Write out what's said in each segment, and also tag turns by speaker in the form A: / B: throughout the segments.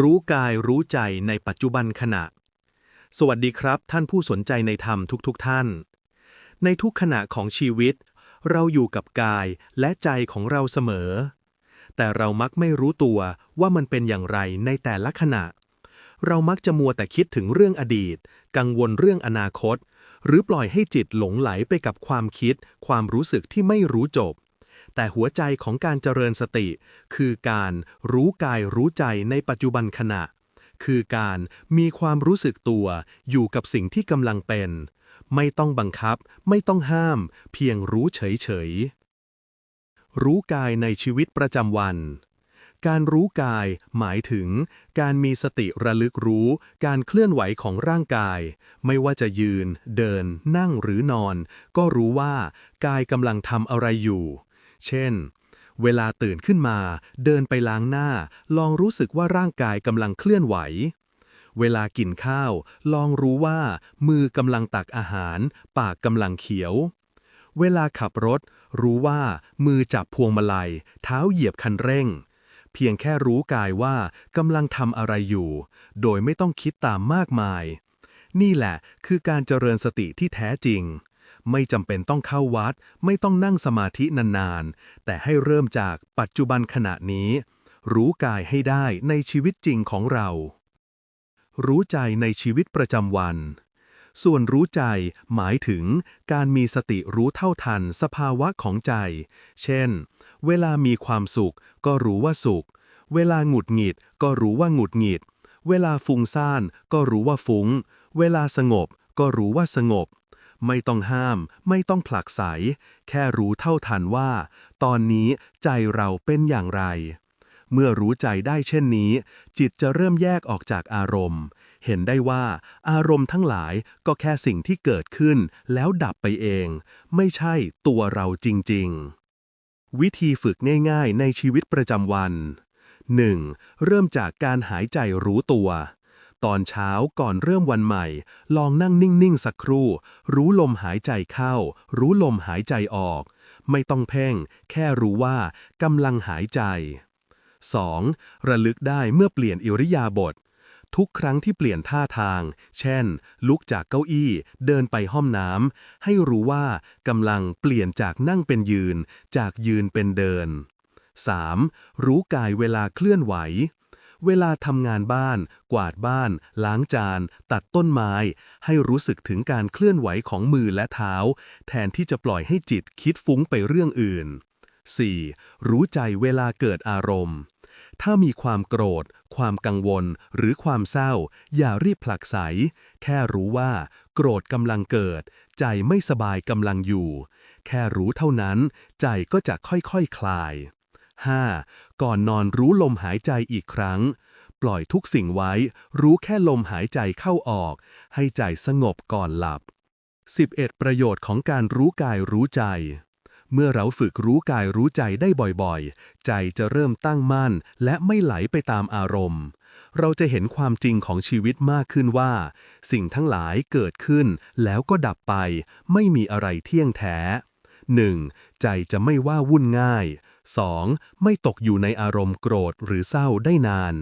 A: รู้กายรู้ใจในปัจจุบันขณะ สวัสดีครับ ท่านผู้สนใจในธรรมทุกๆทท่าน ในทุกขณะของชีวิต เราอยู่กับกายและใจของเราเสมอ แต่เรามักไม่รู้ตัวว่ามันเป็นอย่างไรในแต่ละขณะ เรามักจะมัวแต่คิดถึงเรื่องอดีต กังวลเรื่องอนาคต หรือปล่อยให้จิตหลงไหลไปกับความคิด ความรู้สึกที่ไม่รู้จบ แต่หัวใจของการเจริญสติ คือการรู้กายรู้ใจในปัจจุบันขณะ คือการมีความรู้สึกตัว อยู่กับสิ่งที่กำลังเป็น ไม่ต้องบังคับ ไม่ต้องห้าม เพียงรู้เฉยๆ รู้กายในชีวิตประจำวันการรู้กายหมายถึง การมีสติระลึกรู้ การเคลื่อนไหวของร่างกาย ไม่ว่าจะยืน เดิน นั่งหรือนอน ก็รู้ว่ากายกำลังทำอะไรอยู่ เช่น เวลาตื่นขึ้นมา เดินไปล้างหน้า ลองรู้สึกว่าร่างกายกำลังเคลื่อนไหว เวลากินข้าว ลองรู้ว่า มือกำลังตักอาหาร ปากกำลังเขียว เวลาขับรถ รู้ว่า มือจับพวงมาลัย เท้าเหยียบคันเร่ง เพียงแค่รู้กายว่ากำลังทำอะไรอยู่ โดยไม่ต้องคิดตามมากมาย นี่แหละคือการเจริญสติที่แท้จริง ไม่จำเป็นต้องเข้าวัด ไม่ต้องนั่งสมาธินานๆ แต่ให้เริ่มจากปัจจุบันขณะนี้ รู้กายให้ได้ในชีวิตจริงของเรา รู้ใจในชีวิตประจำวัน ส่วนรู้ใจหมายถึงการมีสติรู้เท่าทันสภาวะของใจ เช่น เวลามีความสุข ก็รู้ว่าสุข เวลาหงุดหงิด ก็รู้ว่าหงุดหงิด เวลาฟุ้งซ่าน ก็รู้ว่าฟุ้ง เวลาสงบ ก็รู้ว่าสงบ ไม่ต้องห้าม ไม่ต้องผลักไส แค่รู้เท่าทันว่า ตอนนี้ใจเราเป็นอย่างไร เมื่อรู้ใจได้เช่นนี้ จิตจะเริ่มแยกออกจากอารมณ์ เห็นได้ว่า อารมณ์ทั้งหลายก็แค่สิ่งที่เกิดขึ้น แล้วดับไปเอง ไม่ใช่ตัวเราจริง ๆ วิธีฝึกง่าย ๆ ในชีวิตประจำวัน 1. เริ่มจากการหายใจรู้ตัว ตอนเช้าก่อนเริ่มวันใหม่ ลองนั่งนิ่ง ๆ สักครู่ รู้ลมหายใจเข้า รู้ลมหายใจออก ไม่ต้องเพ่ง แค่รู้ว่ากำลังหายใจ 2. ระลึกได้เมื่อเปลี่ยนอิริยาบถทุกครั้งที่เปลี่ยนท่าทาง เช่น ลุกจากเก้าอี้ เดินไปห้องน้ำ ให้รู้ว่ากำลังเปลี่ยนจากนั่งเป็นยืน จากยืนเป็นเดิน 3. รู้กายเวลาเคลื่อนไหว เวลาทำงานบ้าน กวาดบ้าน ล้างจาน ตัดต้นไม้ ให้รู้สึกถึงการเคลื่อนไหวของมือและเท้า แทนที่จะปล่อยให้จิตคิดฟุ้งไปเรื่องอื่น 4. รู้ใจเวลาเกิดอารมณ์ ถ้ามีความโกรธ ความกังวล หรือความเศร้า อย่ารีบผลักไส แค่รู้ว่า โกรธกำลังเกิด ใจไม่สบายกำลังอยู่ แค่รู้เท่านั้น ใจก็จะค่อยๆคคลาย 5. ก่อนนอนรู้ลมหายใจอีกครั้ง ปล่อยทุกสิ่งไว้ รู้แค่ลมหายใจเข้าออก ให้ใจสงบก่อนหลับ 11 ประโยชน์ของการรู้กายรู้ใจ เมื่อเราฝึกรู้กายรู้ใจได้บ่อยๆ ใจจะเริ่มตั้งมั่น และไม่ไหลไปตามอารมณ์ เราจะเห็นความจริงของชีวิตมากขึ้นว่า สิ่งทั้งหลายเกิดขึ้นแล้วก็ดับไป ไม่มีอะไรเที่ยงแท้ 1. ใจจะไม่ว่าวุ่นง่าย 2. ไม่ตกอยู่ในอารมณ์โกรธหรือเศร้าได้นาน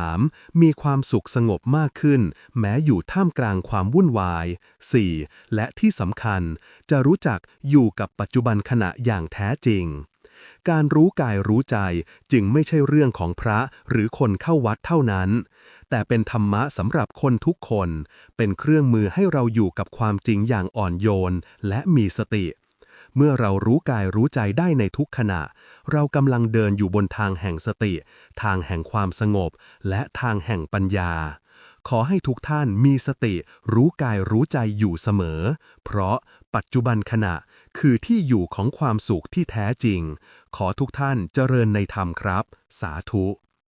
A: 3. มีความสุขสงบมากขึ้น แม้อยู่ท่ามกลางความวุ่นวาย 4. และที่สำคัญ จะรู้จักอยู่กับปัจจุบันขณะอย่างแท้จริง การรู้กายรู้ใจจึงไม่ใช่เรื่องของพระหรือคนเข้าวัดเท่านั้น แต่เป็นธรรมะสำหรับคนทุกคน เป็นเครื่องมือให้เราอยู่กับความจริงอย่างอ่อนโยนและมีสติ เมื่อเรารู้กายรู้ใจได้ในทุกขณะ เรากำลังเดินอยู่บนทางแห่งสติ ทางแห่งความสงบ และทางแห่งปัญญา ขอให้ทุกท่านมีสติ รู้กายรู้ใจอยู่เสมอ เพราะปัจจุบันขณะคือที่อยู่ของความสุขที่แท้จริง ขอทุกท่านเจริญในธรรมครับ สาธุ